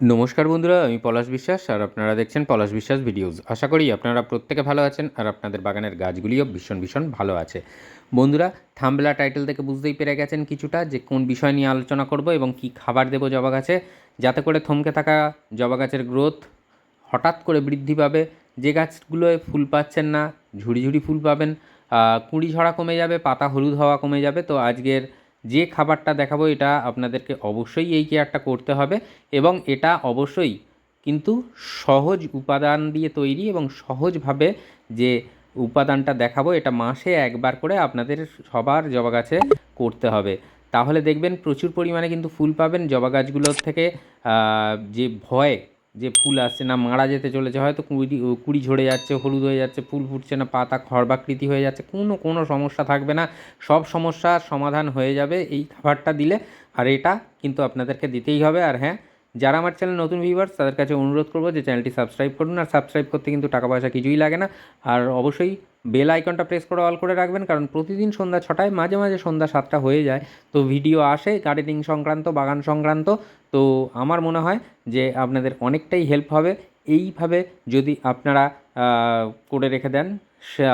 নমস্কার বন্ধুরা, আমি পলাশ বিশ্বাস আর আপনারা দেখছেন পলাশ বিশ্বাস ভিডিওস। আশা করি আপনারা প্রত্যেকে ভালো আছেন আর আপনাদের বাগানের গাছগুলিও ভীষণ ভীষণ ভালো আছে। বন্ধুরা, থাম্বলা টাইটেল থেকে বুঝতেই পেরে গেছেন কিছুটা যে কোন বিষয় নিয়ে আলোচনা করব এবং কি খাবার দেবো জবা গাছে। যাতে করে থমকে থাকা জবা গাছের গ্রোথ হঠাৎ করে বৃদ্ধি পাবে। যে গাছগুলোয় ফুল পাচ্ছেন না, ঝুড়ি ঝুড়ি ফুল পাবেন। কুঁড়ি ঝরা কমে যাবে, পাতা হলুদ হওয়া কমে যাবে। তো আজকের যে খাবারটা দেখাবো, এটা আপনাদেরকে অবশ্যই এই কেয়ারটা করতে হবে এবং এটা অবশ্যই কিন্তু সহজ উপাদান দিয়ে তৈরি এবং সহজভাবে যে উপাদানটা দেখাবো, এটা মাসে একবার করে আপনাদের সবার জবা গাছে করতে হবে। তাহলে দেখবেন প্রচুর পরিমাণে কিন্তু ফুল পাবেন। জবা গাছগুলোর থেকে যে ভয় যে ফুল আসছে না, মারা যেতে চলেছে, হয়তো কুড়ি কুড়ি ঝরে যাচ্ছে, হলুদ হয়ে যাচ্ছে, ফুল ফুটছে না, পাতা খর্বাকৃতি হয়ে যাচ্ছে, কোনো কোনো সমস্যা থাকবে না। সব সমস্যার সমাধান হয়ে যাবে, এই খাবারটা দিলে, আর এটা কিন্তু আপনাদেরকে দিতেই হবে, আর হ্যাঁ যারা আমার চ্যানেল নতুন ভিউয়ার্স তাদের কাছে অনুরোধ করব যে চ্যানেলটি সাবস্ক্রাইব করুন। আর সাবস্ক্রাইব করতে কিন্তু টাকা পয়সা কিছুই লাগে না। আর অবশ্যই বেল আইকনটা প্রেস করে অল করে রাখবেন, কারণ প্রতিদিন সন্ধ্যা ছটায়, মাঝে মাঝে সন্ধ্যা সাতটা হয়ে যায়। তো ভিডিও আসে গার্ডেনিং সংক্রান্ত, বাগান সংক্রান্ত। তো আমার মনে হয় যে আপনাদের অনেকটাই হেল্প হবে। এইভাবে যদি আপনারা করে রেখে দেন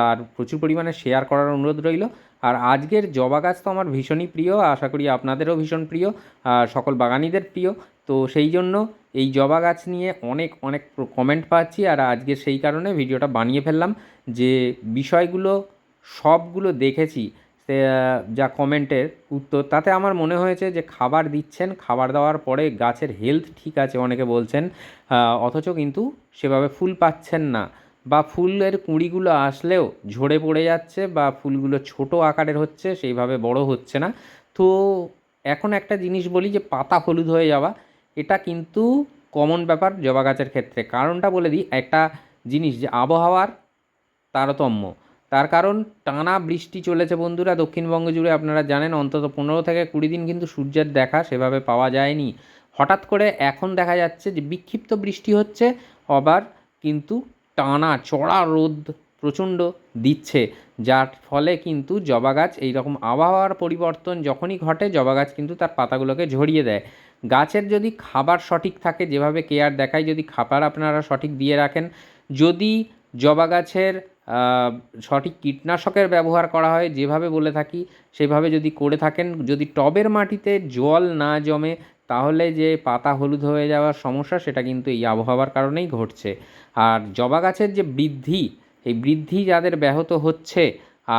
আর প্রচুর পরিমাণে শেয়ার করার অনুরোধ রইল। আর আজকের জবা গাছ তো আমার ভীষণই প্রিয়, আশা করি আপনাদেরও ভীষণ প্রিয়, আর সকল বাগানিদের প্রিয়। তো সেই জন্য এই জবা গাছ নিয়ে অনেক অনেক কমেন্ট পাচ্ছি আর আজকে সেই কারণে ভিডিওটা বানিয়ে ফেললাম যে বিষয়গুলো, সবগুলো দেখেছি যা কমেন্টের উত্তর। তাতে আমার মনে হয়েছে যে খাবার দিচ্ছেন, খাবার দেওয়ার পরে গাছের হেলথ ঠিক আছে অনেকে বলছেন অথচ কিন্তু সেভাবে ফুল পাচ্ছেন না। বা ফুলের কুঁড়িগুলো আসলেও ঝরে পড়ে যাচ্ছে বা ফুলগুলো ছোট আকারের হচ্ছে, সেইভাবে বড় হচ্ছে না। তো এখন একটা জিনিস বলি যে, পাতা হলুদ হয়ে যাওয়া, এটা কিন্তু কমন ব্যাপার জবা গাছের ক্ষেত্রে। কারণটা বলে দিই, একটা জিনিস যে, আবহাওয়ার তারতম্য। তার কারণ, টানা বৃষ্টি চলেছে বন্ধুরা, দক্ষিণবঙ্গ জুড়ে আপনারা জানেন, অন্তত পনেরো থেকে কুড়ি দিন কিন্তু সূর্যের দেখা সেভাবে পাওয়া যায়নি। হঠাৎ করে এখন দেখা যাচ্ছে যে, বিক্ষিপ্ত বৃষ্টি হচ্ছে, আবার কিন্তু টানা চড়া রোদ প্রচণ্ড দিচ্ছে। যার ফলে কিন্তু জবা গাছ এই রকম আবহাওয়ার পরিবর্তন যখনই ঘটে, জবা গাছ কিন্তু তার পাতাগুলোকে ঝরিয়ে দেয়। গাছের যদি খাবার সঠিক থাকে, যেভাবে কেয়ার দেখায়, যদি খাবার আপনারা সঠিক দিয়ে রাখেন, যদি জবা গাছের সঠিক কীটনাশকের ব্যবহার করা হয়, যেভাবে বলে থাকি, সেভাবে যদি করে থাকেন, যদি টবের মাটিতে জল না জমে তাহলে যে পাতা হলুদ হয়ে যাওয়ার সমস্যা, সেটা কিন্তু এই আবহাওয়ার কারণেই ঘটছে। আর জবা গাছের যে বৃদ্ধি, এই বৃদ্ধি যাদের ব্যাহত হচ্ছে,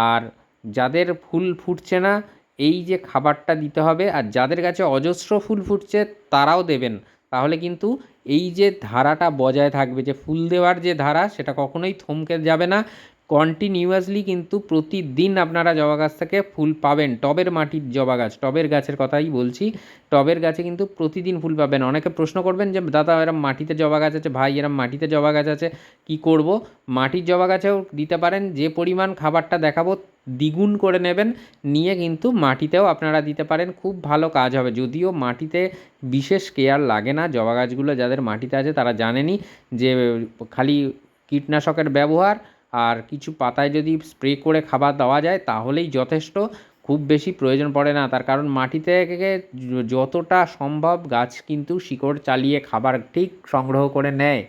আর যাদের ফুল ফুটছে না, এই যে খাবারটা দিতে হবে, আর যাদের কাছে অজস্র ফুল ফুটছে, তারাও দেবেন। তাহলে কিন্তু এই যে ধারাটা বজায় থাকবে, যে ফুল দেওয়ার যে ধারা, সেটা কখনোই থমকে যাবে না। কন্টিনিউয়াসলি কিন্তু প্রতিদিন আপনারা জবা গাছ থেকে ফুল পাবেন। টবের মাটির জবা গাছ, টবের গাছের কথাই বলছি। টবের গাছে কিন্তু প্রতিদিন ফুল পাবেন। অনেকে প্রশ্ন করবেন যে, দাদা, এরম মাটিতে জবা গাছ আছে? ভাই, এরম মাটিতে জবা গাছ আছে, কি করব? মাটির জবা গাছেও দিতে পারেন। যে পরিমাণ খাবারটা দেখাবো, দ্বিগুণ করে নেবেন। নিয়ে কিন্তু মাটিতেও আপনারা দিতে পারেন। খুব ভালো কাজ হবে। যদিও মাটিতে বিশেষ কেয়ার লাগে না। জবা গাছগুলো যাদের মাটিতে আছে, তারা জানেনই যে, খালি কীটনাশকের ব্যবহার আর কিছু পাতায় যদি স্প্রে করে খাবার দেওয়া যায়, তাহলেই যথেষ্ট। খুব বেশি প্রয়োজন পড়ে না, তার কারণ মাটিতে যতটা সম্ভব গাছ কিন্তু শিকড় চালিয়ে খাবার ঠিক সংগ্রহ করে নেয়।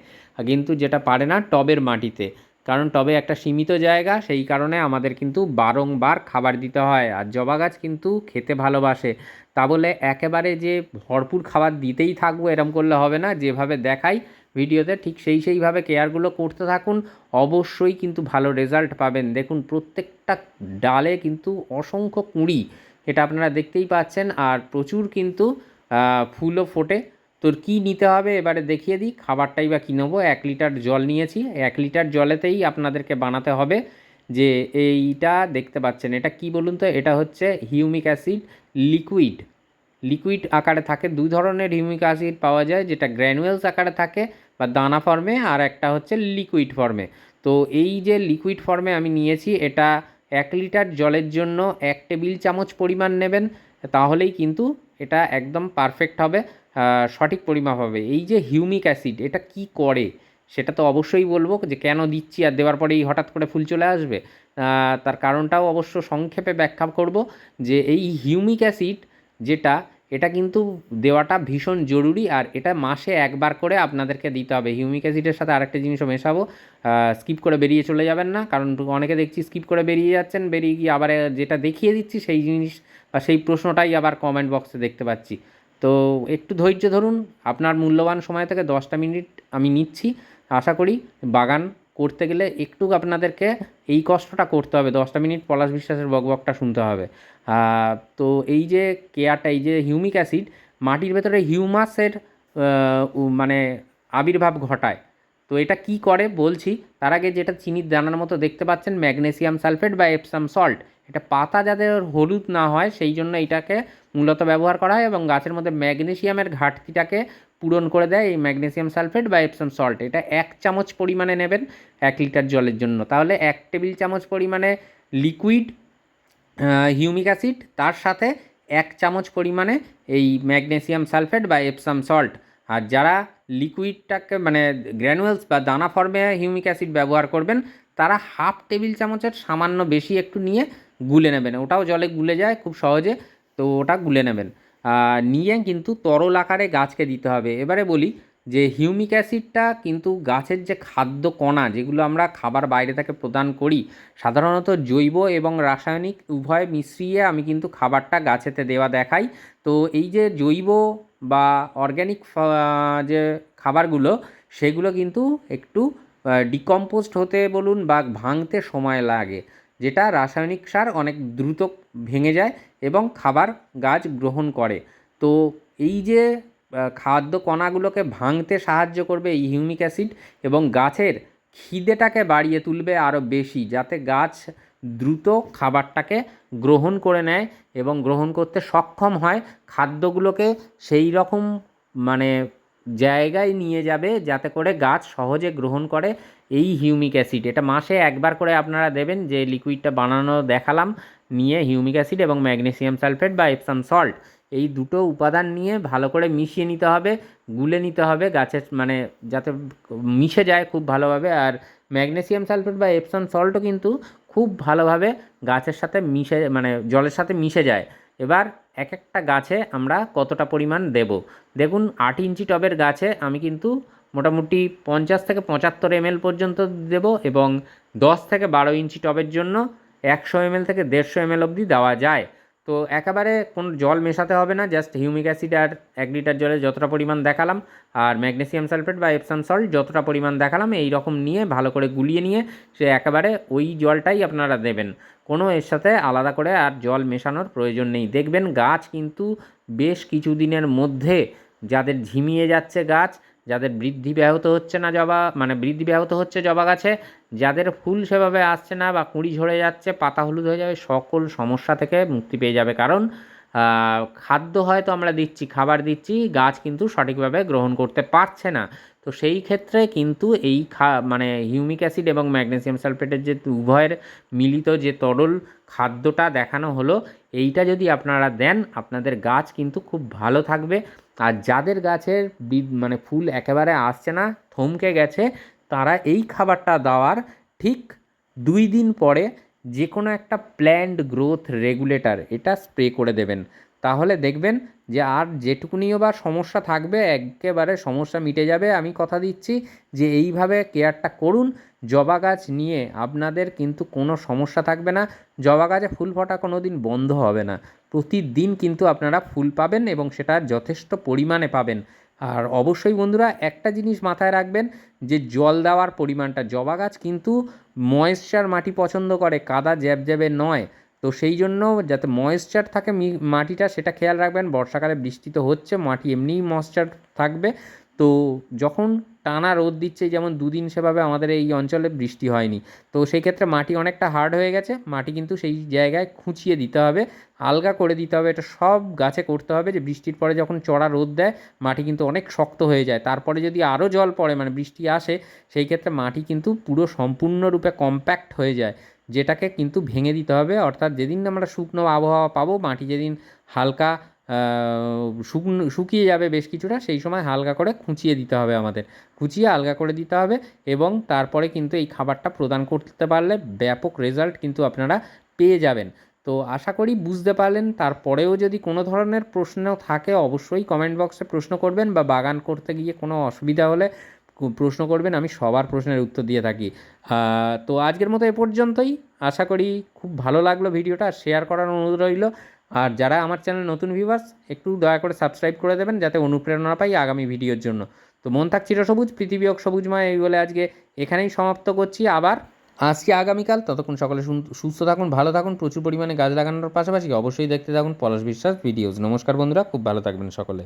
কিন্তু যেটা পারে না, টবের মাটিতে। কারণ টবে একটা সীমিত জায়গা, সেই কারণে আমাদের কিন্তু বারংবার খাবার দিতে হয়। আর জবা গাছ কিন্তু খেতে ভালোবাসে। তা বলে একেবারে যে ভরপুর খাবার দিতেই থাকব এরম করলে হবে না। যেভাবে দেখাই ভিডিওতে ঠিক সেই সেইভাবে কেয়ারগুলো করতে থাকুন। অবশ্যই কিন্তু ভালো রেজাল্ট পাবেন। দেখুন প্রত্যেকটা ডালে কিন্তু অসংখ্য কুঁড়ি। এটা আপনারা দেখতেই পাচ্ছেন। আর প্রচুর কিন্তু ফুলও ফোটে। তোর কি নিতে হবে? এবারে দেখিয়ে দিই, খাবারটাই বা কী নেব? এক লিটার জল নিয়েছি। এক লিটার জলেতেই আপনাদেরকে বানাতে হবে যে এইটা দেখতে পাচ্ছেন। এটা কি বলুন তো? এটা হচ্ছে হিউমিক অ্যাসিড লিকুইড। লিকুইড আকারে থাকে। দুই ধরনের হিউমিক অ্যাসিড পাওয়া যায়, যেটা গ্র্যানুয়েলস আকারে থাকে বা দানা ফর্মে, আর একটা হচ্ছে লিকুইড ফর্মে। তো এই যে লিকুইড ফর্মে আমি নিয়েছি, এটা এক লিটার জলের জন্য এক টেবিল চামচ পরিমাণ নেবেন। তাহলেই কিন্তু এটা একদম পারফেক্ট হবে। সঠিক পরিমাপ হবে। এই যে হিউমিক অ্যাসিড, এটা কি করে? সেটা তো অবশ্যই বলব যে কেন দিচ্ছি আর দেওয়ার পরেই হঠাৎ করে ফুল চলে আসবে। তার কারণটাও অবশ্য সংক্ষেপে ব্যাখ্যা করব যে এই হিউমিক অ্যাসিড যেটা, এটা কিন্তু দেওয়াটা ভীষণ জরুরি আর এটা মাসে একবার করে আপনাদেরকে দিতে হবে। হিউমিক অ্যাসিডের সাথে আরেকটা জিনিসও মেশাবো। স্কিপ করে বেরিয়ে চলে যাবেন না, কারণ অনেকে দেখছি স্কিপ করে বেরিয়ে যাচ্ছেন, বেরিয়ে গিয়ে আবার যেটা দেখিয়ে দিচ্ছি সেই জিনিস বা সেই প্রশ্নটাই আবার কমেন্ট বক্সে দেখতে পাচ্ছি। তো একটু ধৈর্য ধরুন, আপনার মূল্যবান সময় থেকে দশটা মিনিট আমি নিচ্ছি। আশা করি বাগান করতে গেলে একটু আপনাদেরকে এই কষ্টটা করতে হবে, দশটা মিনিট পলাশ বিশ্বাসের বকবকটা শুনতে হবে। তো এই যে কেয়ারটা, এই যে হিউমিক অ্যাসিড, মাটির ভেতরে হিউমাসের মানে আবির্ভাব ঘটায়। তো এটা কি করে বলছি, তার আগে যেটা চিনির দানার মতো দেখতে পাচ্ছেন, ম্যাগনেসিয়াম সালফেট বা এপসাম সল্ট এটা পাতা যাতে হলুদ না হয়, সেই জন্য এটাকে মূলত ব্যবহার করা হয় এবং গাছের মধ্যে ম্যাগনেসিয়ামের ঘাটতিটাকে পূরণ করে দেয় এই ম্যাগনেসিয়াম সালফেট বা এপসাম সল্ট এটা এক চামচ পরিমাণে নেবেন এক লিটার জলের জন্য। তাহলে এক টেবিল চামচ পরিমাণে লিকুইড হিউমিক অ্যাসিড তার সাথে এক চামচ পরিমাণে এই ম্যাগনেসিয়াম সালফেট বা এপসাম সল্ট আর যারা লিকুইডটাকে মানে গ্র্যানুয়েলস বা দানা ফর্মে হিউমিক অ্যাসিড ব্যবহার করবেন, তারা হাফ টেবিল চামচের সামান্য বেশি একটু নিয়ে গুলে নেবেন। ওটাও জলে গুলে যায় খুব সহজে, তো ওটা গুলে নেবেন। নিয়ে কিন্তু তরল আকারে গাছকে দিতে হবে। এবারে বলি যে হিউমিক অ্যাসিডটা কিন্তু গাছের যে খাদ্য কণা, যেগুলো আমরা খাবার বাইরে থেকে প্রদান করি, সাধারণত জৈব এবং রাসায়নিক উভয় মিশ্রিয়ে আমি কিন্তু খাবারটা গাছেতে দেওয়া দেখাই। তো এই যে জৈব বা অর্গ্যানিক যে খাবারগুলো, সেগুলো কিন্তু একটু ডিকম্পোস্ট হতে বলুন বা ভাঙতে সময় লাগে। যেটা রাসায়নিক সার অনেক দ্রুত ভেঙে যায় এবং খাবার গাছ গ্রহণ করে। তো এই যে খাদ্য কণাগুলোকে ভাঙতে সাহায্য করবে এই হিউমিক অ্যাসিড এবং গাছের খিদেটাকে বাড়িয়ে তুলবে আরও বেশি, যাতে গাছ দ্রুত খাবারটাকে গ্রহণ করে নেয় এবং গ্রহণ করতে সক্ষম হয়, খাদ্যগুলোকে সেই রকম মানে জায়গায় নিয়ে যাবে যাতে করে গাছ সহজে গ্রহণ করে এই হিউমিক অ্যাসিড। এটা মাসে একবার করে আপনারা দেবেন, যে লিকুইডটা বানানো দেখালাম নিয়ে হিউমিক অ্যাসিড এবং ম্যাগনেসিয়াম সালফেট বা এপসাম সল্ট এই দুটো উপাদান নিয়ে ভালো করে মিশিয়ে নিতে হবে, গুলে নিতে হবে গাছের মানে যাতে মিশে যায় খুব ভালোভাবে। আর ম্যাগনেসিয়াম সালফেট বা এপসাম সল্টও কিন্তু খুব ভালোভাবে গাছের সাথে মিশে মানে জলের সাথে মিশে যায়। এবার এক একটা গাছে আমরা কতটা পরিমাণ দেব? দেখুন, আট ইঞ্চি টবের গাছে আমি কিন্তু মোটামুটি পঞ্চাশ থেকে পঁচাত্তর এমএল পর্যন্ত দেব এবং দশ থেকে বারো ইঞ্চি টবের জন্য একশো এমএল থেকে দেড়শো এমএল অবধি দেওয়া যায়। তো একেবারে কোনো জল মেশাতে হবে না জাস্ট হিউমিক অ্যাসিড আর এক লিটার জলে যতটা পরিমাণ দেখালাম, আর ম্যাগনেসিয়াম সালফেট বা এপসাম সল্ট যতটা পরিমাণ দেখালাম এই রকম নিয়ে ভালো করে গুলিয়ে নিয়ে সে একেবারে ওই জলটাই আপনারা দেবেন। কোনো এর সাথে আলাদা করে আর জল মেশানোর প্রয়োজন নেই। দেখবেন গাছ কিন্তু বেশ কিছু দিনের মধ্যে যাদের ঝিমিয়ে যাচ্ছে গাছ যাদের বৃদ্ধি ব্যাহত হচ্ছে না জবা মানে বৃদ্ধি ব্যাহত হচ্ছে জবা গাছে, যাদের ফুল সেভাবে আসছে না বা কুঁড়ি ঝরে যাচ্ছে, পাতা হলুদ হয়ে যাবে, সকল সমস্যা থেকে মুক্তি পেয়ে যাবে। কারণ খাদ্য হয়তো আমরা দিচ্ছি, খাবার দিচ্ছি, গাছ কিন্তু সঠিকভাবে গ্রহণ করতে পারছে না। তো সেই ক্ষেত্রে কিন্তু এই খা মানে হিউমিক অ্যাসিড এবং ম্যাগনেসিয়াম সালফেটের যে উভয়ের মিলিত যে তরল খাদ্যটা দেখানো হলো, এইটা যদি আপনারা দেন, আপনাদের গাছ কিন্তু খুব ভালো থাকবে। আর যাদের গাছের মানে ফুল একেবারে আসছে না, থমকে গেছে, তারা এই খাবারটা দেওয়ার ঠিক দুই দিন পরে যে কোনো একটা প্ল্যান্ড গ্রোথ রেগুলেটর এটা স্প্রে করে দেবেন। তাহলে দেখবেন যে আর যেটুকুনিও বা সমস্যা থাকবে, একেবারে সমস্যা মিটে যাবে। আমি কথা দিচ্ছি যে এইভাবে কেয়ারটা করুন জবা গাছ নিয়ে আপনাদের কিন্তু কোনো সমস্যা থাকবে না। জবা গাছে ফুল ফোটা কোনো দিন বন্ধ হবে না। প্রতিদিন কিন্তু আপনারা ফুল পাবেন এবং সেটা যথেষ্ট পরিমাণে পাবেন। আর অবশ্যই বন্ধুরা একটা জিনিস মাথায় রাখবেন যে জল দেওয়ার পরিমাণটা। জবা গাছ কিন্তু ময়েশ্চার মাটি পছন্দ করে, কাদা জ্যাবজ্যাবে নয়। তো সেই জন্য যাতে ময়েশ্চার থাকে মাটিটা সেটা খেয়াল রাখবেন। বর্ষাকালে বৃষ্টি তো হচ্ছে, মাটি এমনিই ময়েশ্চার থাকবে। তো যখন টানা রোদ দিচ্ছে, যেমন দুদিন সেভাবে আমাদের এই অঞ্চলে বৃষ্টি হয়নি। তো সেই ক্ষেত্রে মাটি অনেকটা হার্ড হয়ে গেছে। মাটি কিন্তু সেই জায়গায় খুঁচিয়ে দিতে হবে, আলগা করে দিতে হবে। এটা সব গাছে করতে হবে যে বৃষ্টির পরে যখন চড়া রোদ দেয়, মাটি কিন্তু অনেক শক্ত হয়ে যায়। তারপরে যদি আরও জল পড়ে মানে বৃষ্টি আসে, সেই ক্ষেত্রে মাটি কিন্তু পুরো সম্পূর্ণরূপে কম্প্যাক্ট হয়ে যায়, যেটাকে কিন্তু ভেঙে দিতে হবে। অর্থাৎ যেদিন আমরা শুকনো আবহাওয়া পাবো, মাটি যেদিন হালকা শুকনো, শুকিয়ে যাবে বেশ কিছুটা, সেই সময় হালকা করে খুঁচিয়ে দিতে হবে আমাদের। খুঁচিয়ে আলগা করে দিতে হবে এবং তারপরে কিন্তু এই খাবারটা প্রদান করতে পারলে ব্যাপক রেজাল্ট কিন্তু আপনারা পেয়ে যাবেন। তো আশা করি বুঝতে পারলেন। তারপরেও যদি কোনো ধরনের প্রশ্ন থাকে, অবশ্যই কমেন্ট বক্সে প্রশ্ন করবেন বা বাগান করতে গিয়ে কোনো অসুবিধা হলে প্রশ্ন করবেন, আমি সবার প্রশ্নের উত্তর দিয়ে থাকি। তো আজকের মতো এ পর্যন্তই। আশা করি খুব ভালো লাগল ভিডিওটা। শেয়ার করার অনুরোধ রইল। আর যারা আমার চ্যানেল নতুন ভিউয়ার্স একটু দয়া করে সাবস্ক্রাইব করে দেবেন যাতে অনুপ্রেরণা পাই আগামী ভিডিওর জন্য। তো মন থাক চিরসবুজ পৃথিবী হোক সবুজময় এই বলে আজকে এখানেই সমাপ্ত করছি। আবার আজকে আগামীকাল। ততক্ষণ সকলে সুস্থ থাকুন, ভালো থাকুন, প্রচুর পরিমাণে গাছ লাগানোর পাশাপাশি অবশ্যই দেখতে থাকুন পলাশ বিশ্বাস ভিডিওস। নমস্কার বন্ধুরা, খুব ভালো থাকবেন সকলে।